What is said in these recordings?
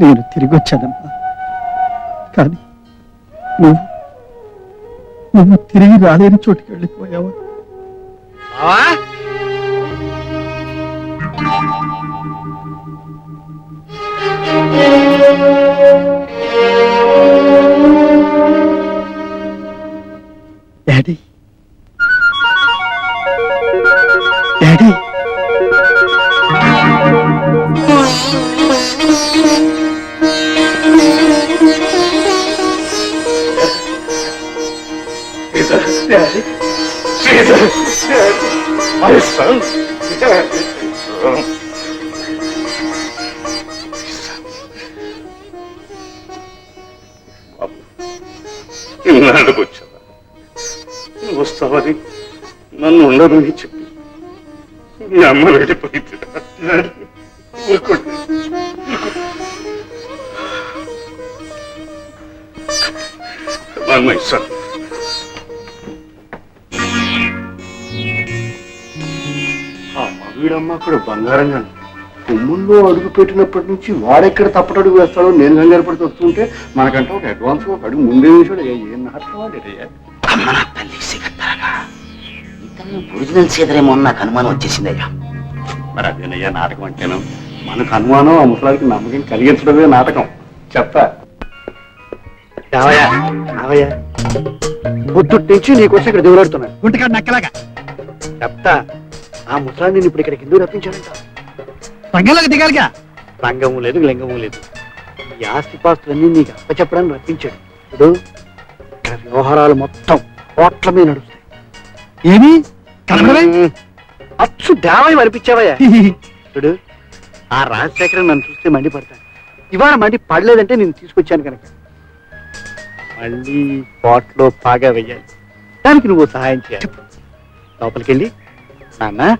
నేను తిరిగి వచ్చానమ్మా కానీ నువ్వు నువ్వు తిరిగి రాలేని చోటుకి వెళ్ళిపోయావా? 成 ఆ మగుడమ్మ అక్కడ బంగారం కానీ కొమ్ముల్లో అడుగు పెట్టినప్పటి నుంచి వాడెక్కడ తప్పటడుగు వేస్తాడో నేను కంగారు పడుతూ వస్తుంటే మనకంటే ఒక అడ్వాన్స్ ఒక అడుగు ముందే వేసాడు ఏ- ఇతను ఒరిజినల్ సీదరేమో నాకు అనుమానం వచ్చేసిందయ్యా మరి అదేనయ్యా నాటకం అంటేను? మనకు అనుమానం ఆ ముసలానికి నమ్మకం కలిగించడమే నాటకం. చెప్తా రావయ్యా రావయ్యా. పొద్దుటి నుంచి నీకోసం ఇక్కడ దిగులాడుతున్నా. గుంటకాడు నక్కలాగా. చెప్తా. ఆ ముసలాన్ని నేను ఇప్పుడు ఇక్కడికి ఎందుకు రప్పించాడంట రంగంలోకి దిగాలిగా? రంగము లేదు లింగము లేదు. ఈ ఆస్తిపాస్తులన్నీ నీకు అప్పచెప్పడానికి రప్పించాడు. ఇప్పుడు ఇక్కడ వ్యవహారాలు మొత్తం కోట్ల మీద నడుస్తాయి. ఏమి? కనబడవే అచ్చు దేవయం అనిపించావయ్యా. చూడు ఆ రాజశేఖరన్ నన్ను చూస్తే మండిపడతాను ఇవాళ మండి పడలేదంటే నేను తీసుకొచ్చాను కనుక. మళ్ళీ కోట్లో పాగా వెయ్యాలి. దానికి నువ్వు సహాయం చేయాలి. లోపలికెళ్ళి నాన్న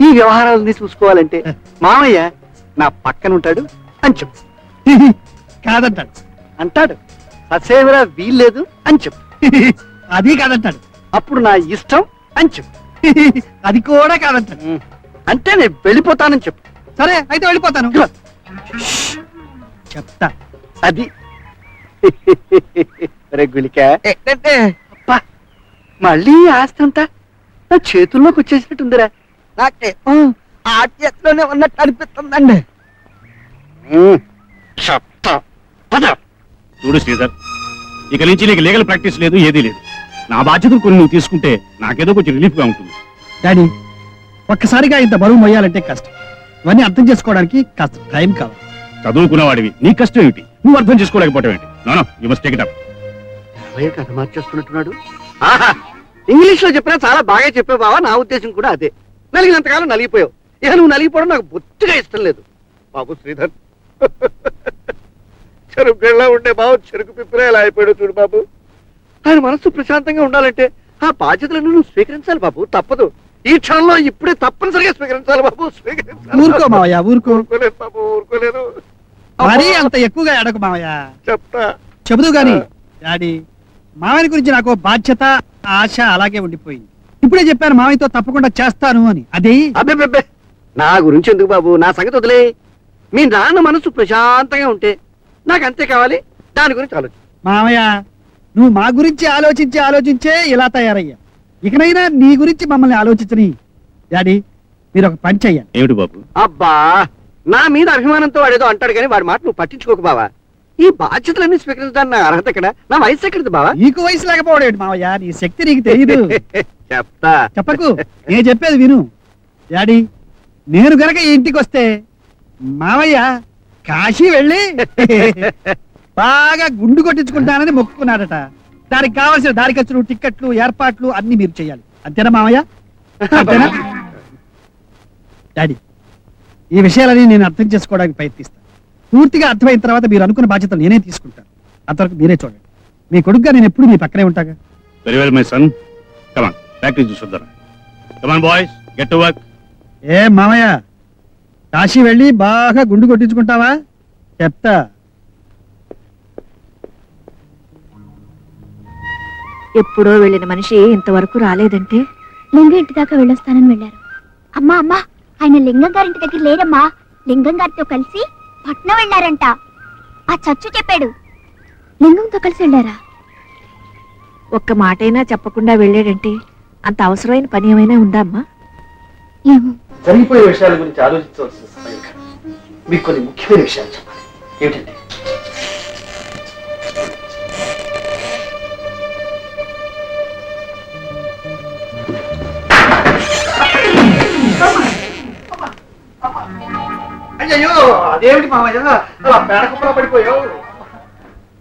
ఈ వ్యవహారాలని చూసుకోవాలంటే మామయ్య నా పక్కన ఉంటాడు అని చెప్పు. కాదంటాడు. అంటాడు. ససేమిరా వీల్లేదు అని చెప్పు. అది కాదంటాడు. అప్పుడు నా ఇష్టం అని చెప్పు. అది కూడా కాదంటాడు. అంటే నేను వెళ్ళిపోతానని చెప్పు. సరే అయితే వెళ్ళిపోతాను. చెప్తా. అది. గులిక మళ్ళీ ఆస్తి అంతా? నా చేతుల్లోకి వచ్చేసినట్టుందిరా. నాకే? ఆ. చేతిలోనే ఉన్నట్టు అనిపిస్తుందండి. చూడు శ్రీధర్ ఇక నుంచి నీకు లీగల్ ప్రాక్టీస్ లేదు ఏదీ లేదు. నా బాధ్యతలు కొన్ని నువ్వు తీసుకుంటే నాకేదో కొంచెం రిలీఫ్గా ఉంటుంది. డాడీ ఒక్కసారిగా ఇంత బరువు మొయ్యాలంటే కష్టం. ఇవన్నీ అర్థం చేసుకోవడానికి కాస్త టైం కావాలి. చదువుకున్నవాడివి నీ కష్టం ఏమిటి? నువ్వు అర్థం చేసుకోలేకపోవటం ఏంటి? No you must take it up. కథ మార్చేస్తున్నట్టున్నాడు. ఆహా! ఇంగ్లీష్లో చెప్పినా చాలా బాగా చెప్పావు బావా. నా ఉద్దేశం కూడా అదే. నలిగినంతకాలం నలిగిపోయావు. ఇక నువ్వు నలిగిపోవడం నాకు బొత్తిగా ఇష్టం లేదు. బాబు శ్రీధర్. చెరుకు గళ్ళ ఉండే బాబు చెరుకు పిప్పిలా ఎలా అయిపోయాడు చూడు బాబు. ఆయన మనసు ప్రశాంతంగా ఉండాలంటే ఆ బాధ్యతలను నువ్వు స్వీకరించాలి బాబు. తప్పదు. ఈ క్షణంలో ఇప్పుడే తప్పనిసరిగా స్వీకరించాలి బాబు. స్వీకరించాలి. ఊరుకో మావయ్య ఊరుకో. ఊరుకోలేదు బాబు ఊరుకోలేదు. మరీ అంత ఎక్కువగా ఎడకు మావయ్య. చెప్తా. చెబుదు గాని డాడీ. మావయ్య గురించి నాకు బాధ్యత ఆశ అలాగే ఉండిపోయింది. ఇప్పుడే చెప్పాను మావయ్యతో తప్పకుండా చేస్తాను అని. అది? అబ్బే నా గురించి ఎందుకు బాబు? నా సంగతి వదిలే. మీ నాన్న మనసు ప్రశాంతంగా ఉంటే నాకు అంతే కావాలి. దాని గురించి ఆలోచన. మావయ్య నువ్వు మా గురించి ఆలోచించి ఆలోచించే ఇలా తయారయ్యా. ఇకనైనా నీ గురించి మమ్మల్ని ఆలోచించని. డాడీ మీరు ఒక పని చెయ్యాలి. ఏమిటి బాబు? అబ్బా నా మీద అభిమానంతో వాడేదో అంటాడు కానీ వాడి మాట నువ్వు పట్టించుకోకు బావా. ఈ బాధ్యతలన్నీ స్వీకరించడానికి నా అర్హత ఎక్కడ? నా వయసు ఎక్కడిది బావా? నీకు వయసు లేకపోవడం ఏంటి మావయ్య? నీ శక్తి నీకు తెలియదు చెప్తా. చెప్పకు. నేను చెప్పేది విను. డాడీ నేను గనక ఈ ఇంటికి వస్తే మావయ్య కాశీ వెళ్ళి బాగా గుండు కొట్టించుకుంటానని మొక్కుకున్నాడట. దానికి కావాల్సిన దారి ఖర్చులు టిక్కెట్లు ఏర్పాట్లు అన్ని మీరు చేయాలి. అంతేనా మావయ్య? అంతేనా? డాడీ ఈ విషయాలని నేను అర్థం చేసుకోవడానికి ప్రయత్నిస్తాను. పూర్తిగా అర్థమైన తర్వాత మీరు అనుకున్న బాధ్యతలు నేనే తీసుకుంటాను. అంతవరకు మీరే చూడండి. మీ కొడుకుగా నేను ఎప్పుడు మీ పక్కనే ఉంటాగా? Very well my son come on practice చూసొద్దాం come on boys get to work ఏ మామయ్య కాశీ వెళ్ళి బాగా గుండు కొట్టించుకుంటావా? చెప్తా. ఎప్పుడో వెళ్ళిన మనిషి ఇంతవరకు రాలేదంటే? లింగం ఇంటి దాకా వెళ్ళొస్తానని వెళ్ళారు. అమ్మా అమ్మా ఆయన లింగం గారింటి దగ్గర లేరమ్మా. లింగం గారితో కలిసి పట్నం వెళ్ళారంట. ఆ చచ్చు చెప్పాడు. లింగంతో కలిసి వెళ్ళారా? ఒక్క మాటైనా చెప్పకుండా వెళ్ళాడంటే అంత అవసరమైన పని ఏమైనా ఉందా అమ్మా? ఏమో. జరిగిపోయే విషయాల గురించి ఆలోచించవలసిన సమయం కాదు. మీకు కొన్ని ముఖ్యమైన విషయాలు చెప్పాలి. ఏమిటంటే అయ్యో అదేమిటి మామయ్య అలా పేడకుప్పలో పడిపోయావు?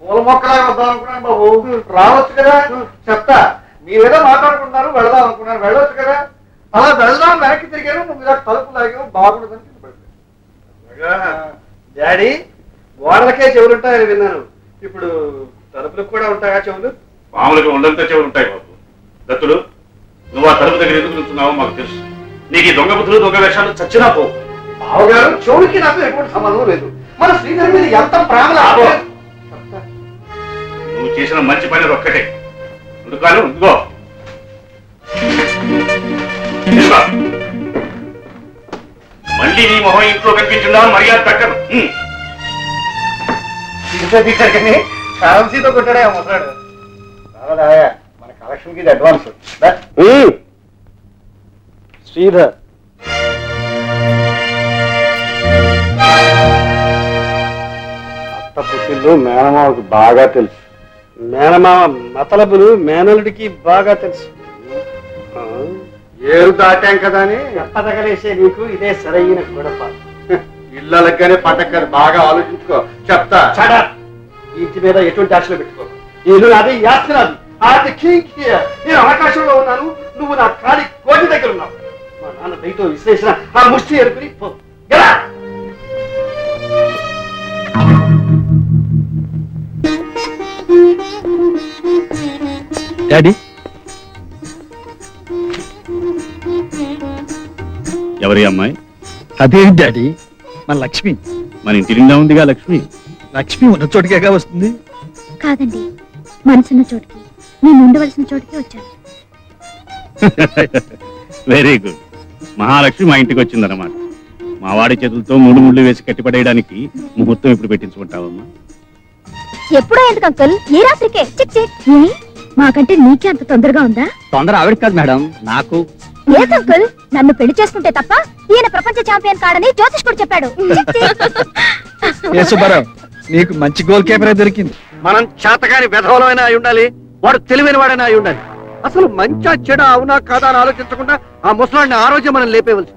పూల మొక్కలాగా వద్దాం అనుకున్నాను బాబు. రావచ్చు కదా? చెప్తా మీరేదో మాట్లాడుకున్నారు వెళదాం అనుకున్నారు. వెళ్ళొచ్చు కదా? అలా వెళదాం వెనక్కి తిరిగాను. నువ్వు ఇలా తలుపు లాగావు బాగుండదని. డాడీ గోడలకే చెవులు ఉంటాయని విన్నాను. ఇప్పుడు తలుపులకు కూడా ఉంటాయా చెవులు? మామూలుగా ఉండంతా చెవులు ఉంటాయి బాబు. దత్తుడు నువ్వు ఆ తలుపు దగ్గర ఎందుకు నిల్చున్నావో మాకు తెలుసు. నీకు ఈ దొంగ బుద్ధులు దొంగ వేషాలు చచ్చినా పో బావగారు చెవులకి నాకు ఎటువంటి సంబంధం లేదు. మన శ్రీధర్ మీద ఎంత ప్రేమ. నువ్వు చేసిన మంచి పని ఒక్కటే. అందుకాను ఇదిగో. మళ్ళీ నీ మొహం ఇంట్లో కనిపించిందా? మర్యాద దక్కదు ఉమ్. కానీ కరెన్సీతో కొట్టాడే ముసలాడు మన కలెక్షన్కి ఇది అడ్వాన్స్. శ్రీధర్. పుట్టిల్లు మేనమావకి బాగా తెలుసు. మేనమావ మతలబులు మేనలుడికి బాగా తెలుసు. ఏరు దాటాం కదా అని? ఎప్పదగలేసే నీకు ఇదే సరైన గొడవ. ఇళ్ళలకనే పట్టక్కర్ బాగా ఆలోచించుకో. చెప్తా. ఇంటి మీద ఎటువంటి ఆశలు పెట్టుకో. ఇల్లు నాది ఆస్తి నాది. here. నేను ఆకాశంలో ఉన్నాను. నువ్వు నా కాలి కోటి దగ్గర ఉన్నావు. మా నాన్న దయతో విశ్లేషణ. ఆ ముష్టి ఎరుకుని పో. డాడీ ఎవరి అమ్మాయి? అదేంటి డాడీ మన లక్ష్మి. మన ఇంటి నిండా ఉందిగా లక్ష్మి? లక్ష్మి ఉన్న చోటుకేగా వస్తుంది? కాదండి మనసున్న చోటికి. నేను ఉండవలసిన చోటికి వచ్చాను. వెరీ గుడ్ మహాలక్ష్మి మా ఇంటికి వచ్చిందన్నమాట. మా వాడి చేతులతో మూడు ముళ్ళు వేసి కట్టిపడేయడానికి ముహూర్తం ఇప్పుడు పెట్టించుకుంటావమ్మా. ఎప్పుడో ఎందుకు అంకుల్? ఈ రాత్రికే? చిక్ చిక్. ఏ మాకంటే నీకే అంత తొందరగా ఉందా? తొందర ఆవిడ కాదు మేడం నాకు. లేదు అంకుల్. నన్ను పెళ్ళి చేసుకుంటే తప్ప ఈయన ప్రపంచ ఛాంపియన్ కాడని జ్యోతిష్కుడు చెప్పాడు. చిక్ చిక్. ఏ సుబ్బారావు నీకు మంచి గోల్ కీపరే దొరికింది. మనం చేతగాని విధవలమైనా అయి ఉండాలి వాడు తెలివైన వాడైనా అయి ఉండాలి. అసలు మంచా చెడ అవునా కాదా అని ఆలోచించకుండా ఆ ముసలాడిని ఆ రోజే మనం లేపేవలసి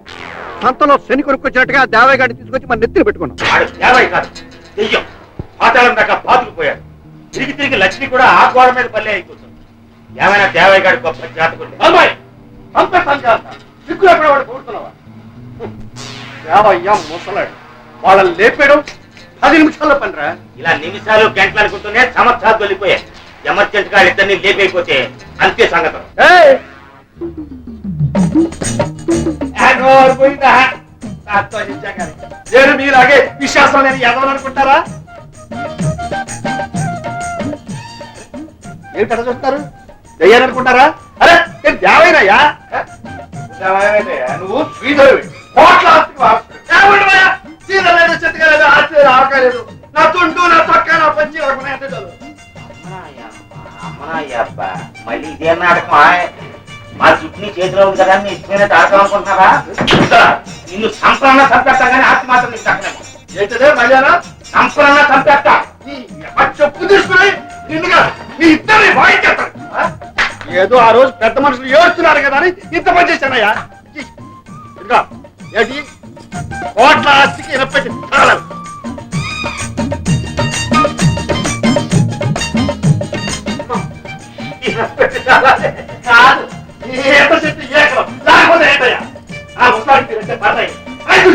సంతలో శని కొనుక్కొచ్చినట్టుగా ఆ దేవయ్య గారిని తీసుకొచ్చి మన నెత్తిన పెట్టుకున్నాం. పాతాళం దాకా పాతుకుపోయాడు తిరిగి తిరిగి లక్ష్మి కూడా ఆ గోడ మీద పల్లె అయిపోతుంది ఏమైనా దేవయ్య గారి గొప్ప జాతకుంది అమ్మాయి అంత సంజాత. సిగ్గు ఎక్కడ వాడు కూడుతున్నావా దేవయ్య ముసలాడు. వాళ్ళని లేపేయడం పది నిమిషాల్లో పనిరా. ఇలా నిమిషాలు గంటలు అనుకుంటూనే సంవత్సరాలు వెళ్ళిపోయాయి ఎమర్జెంట్గా ఇద్దరిని లేపైపోతే అంతే సంగతం. నేను మీలాగే విశ్వాసం లేని ఎదవాలనుకుంటారా? ఏం కథ చూస్తారు? దయ్యాలనుకుంటారా అరే నేను దేవైనయ్యా దేవైనయ్యా నువ్వు శ్రీధరువి. కోట్ల చెట్టుగా లేదు, ఆస్తి లేదు, ఆవకాయ లేదు. నా తుండు నా చొక్కా నా పంచి మళ్ళీ ఇదే నాటకమా మా చుట్టూ చేతిలో ఉంది కదా నీ ఇష్టమైన తాడకం నిన్ను సంపరణ చంపేస్తా కానీ ఆస్తి మాత్రం నీకు దక్కనేమో ఏంటదే మళ్ళానా సంపరణ చంపేస్తా. నీ ఎవ చెప్పు తీసుకుని? నిన్నుగా నీ ఇద్దరిని వాయించేస్తాను ఏదో ఆ రోజు పెద్ద మనుషులు ఏడుస్తున్నారు కదా అని ఇంత పని చేశానయ్యా. ఏంటి కోట్ల ఆస్తికి ఇనపెట్టి తాళాలు. ఇనపెట్టి కాదు. చెట్టు ఏకం లేకపోతే ఏంటయ్యా? ఆ ముసలాడికి రెండే పడతాయి ఐదు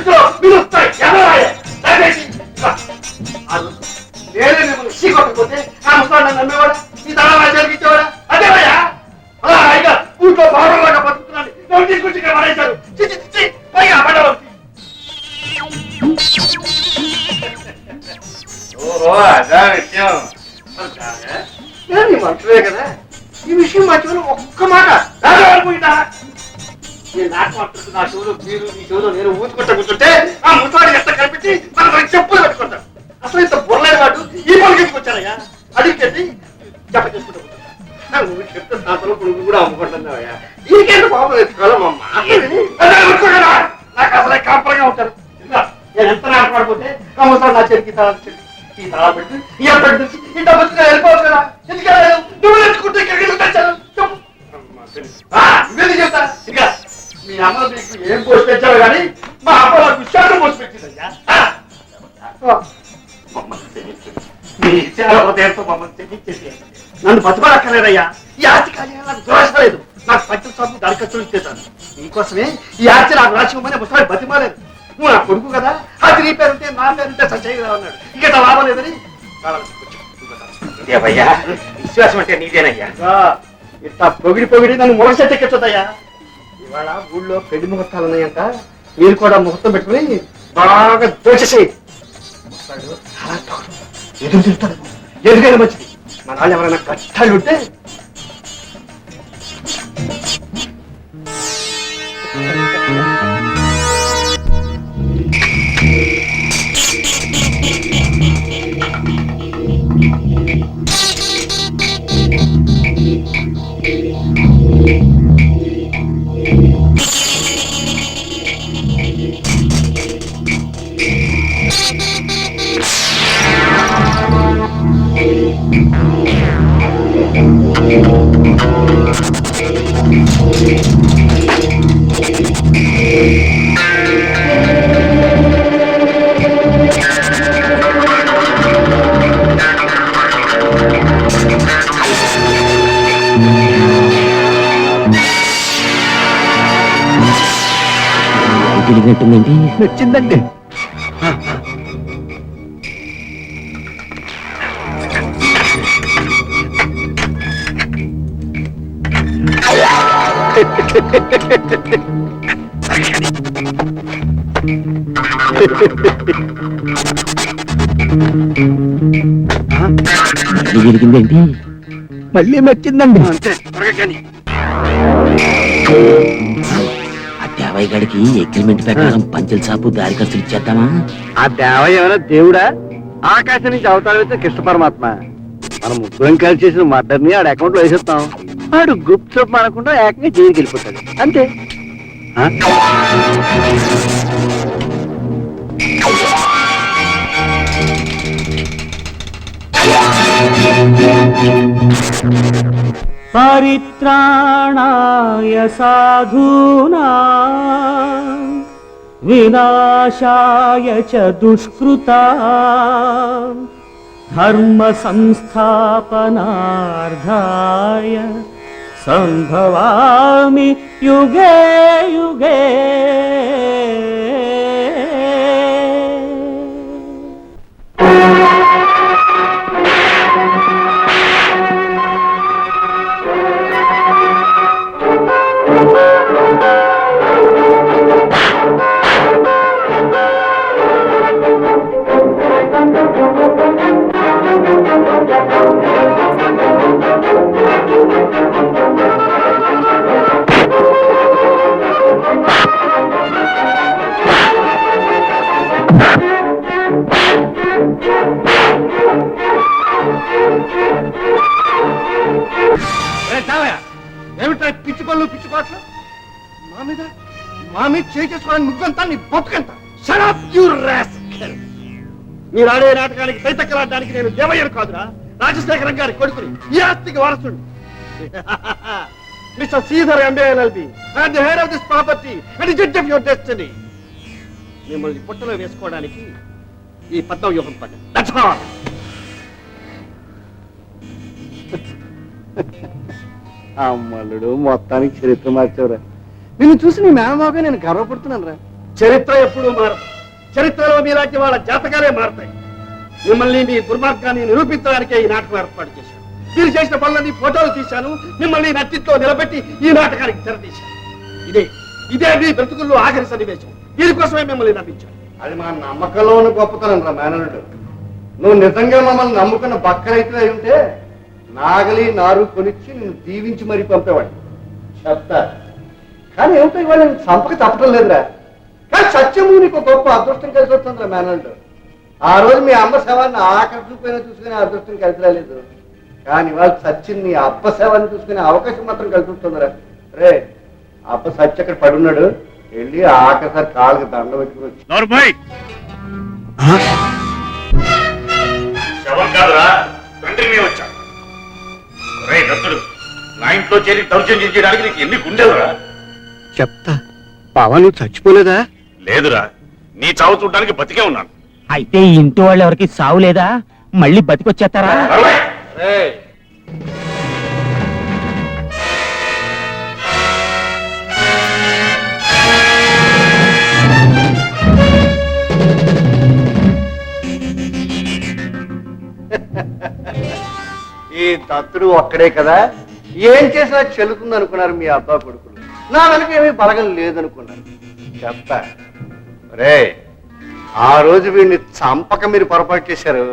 నన్ను నమ్మేవాడా? జరిగించేవాడా అదేవయ్యా అలా హాయిగా ఊళ్ళో బాగా బతుకుతున్నాను. నన్ను తీసుకొచ్చి ఇక్కడ పైగా ఓహో అదా విషయం. కదా. ఈ విషయం మర్చిపోయిన ఒక్క మాట. రాజవాడిపోయిందా నేను నాకు మాట్లాడుతున్న నా చెవులు మీరు మీ చెవులు నేను ఊదుకుంటా కూర్చుంటే ఆ ముసలాడు ఎంత కనిపించి మన చెప్పులు పెట్టుకుంటాను అసలు ఇంత బుర్రలేని వాడు ఈ ఎందుకు వచ్చానయ్యా అడిగితే జప చేసుకుంటూ నువ్వు చెప్తే దాంట్లో పురుగు కూడా అమ్ముకుంటున్నావయ్యా దీనికేంటి పాపం? ఎత్తుకోవాలమ్మా నాకు అసలే కాపరంగా నేను ఎంత నాటపడిపోతే కమ్మసారి నా చెరికి చెరికి. ఈ తాళం పెట్టి ఈ అప్పటి నుంచి ఇంత బతుకుగా వెళ్ళిపోవచ్చు కదా. ఎందుకు? నువ్వు నేర్చుకుంటే ఇక్కడికి ఎందుకు తెచ్చాను చెప్తా? ఇంకా మీ అమ్మ మీకు ఏం పోసి తెచ్చావు కానీ మా అమ్మ నాకు విషయాలు పోసి పెట్టిందయ్యా. నన్ను బతకలేదయ్యా ఈ ఆర్చి కానీ నాకు దోష లేదు నాకు పచ్చిన చదువు దాని ఖర్చు ఇచ్చేసాను నీకోసమే ఈ ఆర్చి నాకు రాసివ్వమని ముసలి బతిమాలేదు నువ్వు నా కొడుకు కదా? అది నీ పేరుంటే నా పేరుంటే సత్యగా ఉన్నాడు ఇక లాభం లేదని. దేవయ్యా విశ్వాసం అంటే నీదేనయ్యా? ఆ, ఇట్లా పొగిడి పొగిడి నన్ను మురసెట్ ఎక్కించుతాయా ఇవాళ ఊళ్ళో పెళ్ళి ముహూర్తాలు ఉన్నాయంట. మీరు కూడా ముహూర్తం పెట్టుకుని బాగా దోచేసేయి. ఎదురు తిరుగుతాడు. ఎదుగైనా మంచిది. మన వాళ్ళు ఎవరైనా కష్టాలు ఉంటే తిరిగినట్టుందండి నచ్చిందండి తిరిగిందేంటి మళ్ళీ నచ్చిందండి అంతే త్వరగా కానీ ఆ దేవయ్య గడికి అగ్రిమెంట్ ప్రకారం పంచల్ సాపు దారి ఖర్చులు ఇచ్చేద్దామా ఆ దేవ ఏమైనా దేవుడా? ఆకాశం నుంచి అవతారం అయితే కృష్ణ పరమాత్మ. మనం ముగ్గురం కలిసి చేసిన మర్డర్ని ఆడ అకౌంట్లో వేసేస్తాం. ఆడు గుప్త సొప్పు అనకుండా ఏకంగా జైలుకి వెళ్ళిపోతాడు అంతే? परित्राणाय साधूना विनाशाय च दुष्कृता धर्मसंस्थापनार्थाय सम्भवामि युगे युगे మీద నువ్వెంత నీ బతుకెంత. షరాప్ యూ రాస్కెల్ మీరు ఆడే నాటకానికి తైతక్కలాడడానికి నేను దేవయ్యను కాదురా. రాజశేఖరం గారి కొడుకుని ఈ ఆస్తికి వారసుడు. Mister Sridhar M B L L B and the head of this property and judge of your destiny మిమ్మల్ని పుట్టలో వేసుకోవడానికి ఈ పద్మ వ్యూహం పడ్డ దట్స్ ఆల్ అమ్మలుడు మొత్తానికి చరిత్ర మార్చావురా. నిన్ను చూసి నీ మేనమాగా నేను గర్వపడుతున్నాను రా చరిత్ర ఎప్పుడు మారదు. చరిత్రలో మీలాంటి వాళ్ళ జాతకాలే మారతాయి. మిమ్మల్ని మీ దుర్మార్గాన్ని నిరూపించడానికే ఈ నాటకం ఏర్పాటు చేశాను. మీరు చేసిన పనులన్నీ ఫోటోలు తీశాను. మిమ్మల్ని నట్టితో నిలబెట్టి ఈ నాటకానికి తెరతీశాను. ఇదే ఇదే మీ బ్రతుకుల్లో ఆఖరి సన్నివేశం. దీనికోసమే మిమ్మల్ని నమ్మించాను. అది మా నమ్మకంలో ఉన్న గొప్పతనం రా మేనలుడు నువ్వు నిజంగా మమ్మల్ని నమ్ముకున్న బక్కరైతే అయి ఉంటే నాగలి నారు కొనిచ్చి నేను దీవించి మరీ పంపేవాడిని. చెప్తా. కానీ ఏమిటో ఇవాళ నీకు సంపక తప్పడం లేదురా. కానీ సత్యము నీకు గొప్ప అదృష్టం కలిసి వస్తుందిరా మేనల్డ్ ఆ రోజు మీ అమ్మ శవాన్ని ఆఖరి చూపైనా చూసుకునే అదృష్టం కలిసి రాలేదు. కానీ వాళ్ళు సచిన్ నీ అబ్బ శవాన్ని చూసుకునే అవకాశం మాత్రం కలిసి వస్తుందిరా. రే అబ్బ సచి అక్కడ పడున్నాడు? వెళ్ళి ఆఖరిసారి కాళ్ళకి దండ పెట్టుకుని వచ్చి. నోర్మయ్ శవం కాదురా తండ్రిని వచ్చా రే దత్తుడు నా ఇంట్లో చేరి దౌర్జన్యం చేయడానికి నీకు ఎన్ని గుండెలురా చెప్తా. బావా నువ్వు చచ్చిపోలేదా? లేదురా. నీ చావు చూడడానికి బతికే ఉన్నాను. అయితే ఈ ఇంటి వాళ్ళు ఎవరికి సావు లేదా? మళ్ళీ బతికొచ్చేస్తారా. ఈ దత్తుడు ఒక్కడే కదా? ఏం చేసినా చెల్లుతుంది అనుకున్నారు మీ అబ్బా కొడుకులు. నా వెనక ఏమీ బలగం లేదనుకున్నాను చెప్తా రే ఆ రోజు వీడిని చంపక మీరు పొరపాటు చేశారు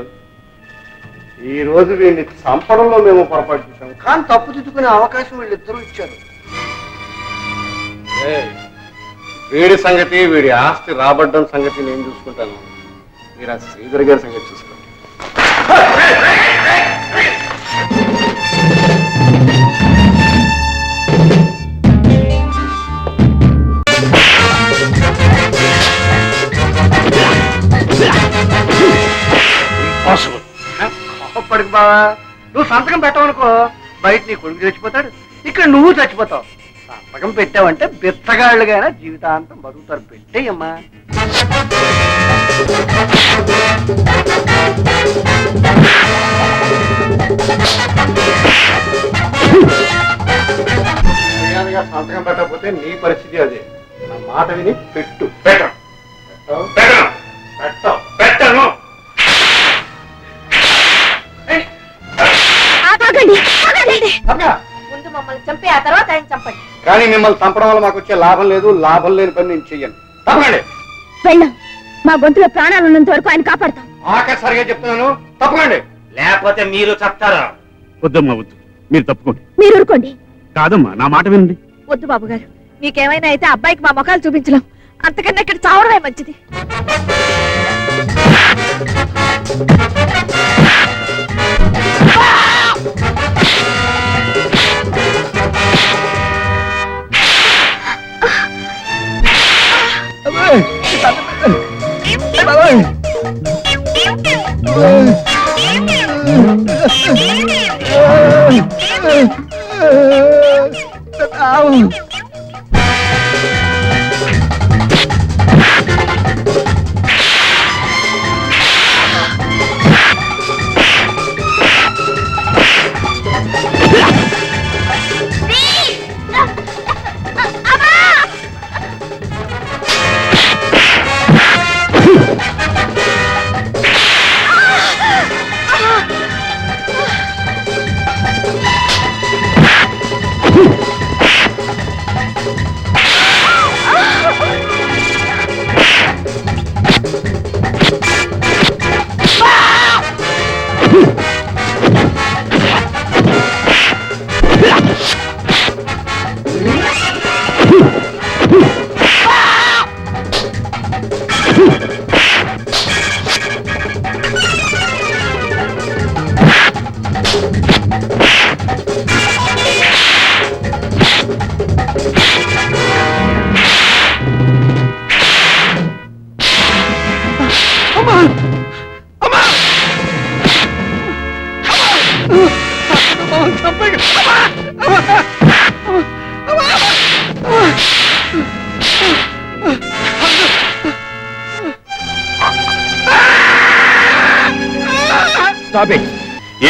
ఈ రోజు వీడిని చంపడంలో మేము పొరపాటు చేశాం కానీ తప్పు తిట్టుకునే అవకాశం వీళ్ళిద్దరూ ఇచ్చారు రేయ్, వీడి సంగతి వీడి ఆస్తి రాబడ్డం సంగతి నేను చూసుకుంటాను మీరు ఆ శ్రీధర్ గారి సంగతి చూసుకోండి Impossible. కోప్పడికి బావా. నువ్వు సంతకం పెట్టవనుకో. బయట నీ కొడుకు చచ్చిపోతాడు. ఇక్కడ నువ్వు చచ్చిపోతావు. సంతకం పెట్టావంటే బిత్తగాళ్ళుగైనా జీవితాంతం బతుకుతారు. పెట్టేయమ్మా. సంతకం పెట్టకపోతే నీ పరిస్థితి అదే. నా మాట విని పెట్టు. పెట్టను. పెట్టను. పెట్టావు పెట్టను. ముందు మమ్మల్ని చంపి ఆ తర్వాత ఆయన చంపండి. కానీ మిమ్మల్ని చంపడం వల్ల మాకు వచ్చే లాభం లేదు లాభం లేని పని నేను చెయ్యను. తప్పకండి! వెళ్ళాం. మా గొంతులో ప్రాణాలు ఉన్నంత వరకు ఆయన కాపాడతాం. ఆఖరిసారిగా చెప్తున్నాను తప్పకండి! లేకపోతే మీరు చెప్తారా. వద్దమ్మా వద్దు. మీరు తప్పుకోండి. మీరు ఊరుకోండి. కాదమ్మా నా మాట వినండి. వద్దు బాబు గారు మీకేమైనా అయితే అబ్బాయికి మా ముఖాలు చూపించలేం అంతకన్నా ఇక్కడ చావడమే మంచిది. స్టాప్ ఇట్ ఏ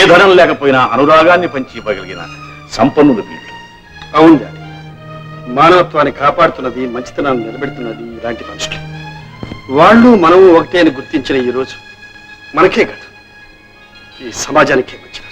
ధనం లేకపోయినా అనురాగాన్ని పంచి ఇవ్వగలిగిన సంపన్నులు వీళ్ళు అవును డాడీ. మానవత్వాన్ని కాపాడుతున్నది మంచితనాన్ని నిలబెడుతున్నది ఇలాంటి మనుషులు. వాళ్ళు మనము ఒకటే అని గుర్తించిన ఈ రోజు మనకే కాదు ఈ సమాజానికే మంచిది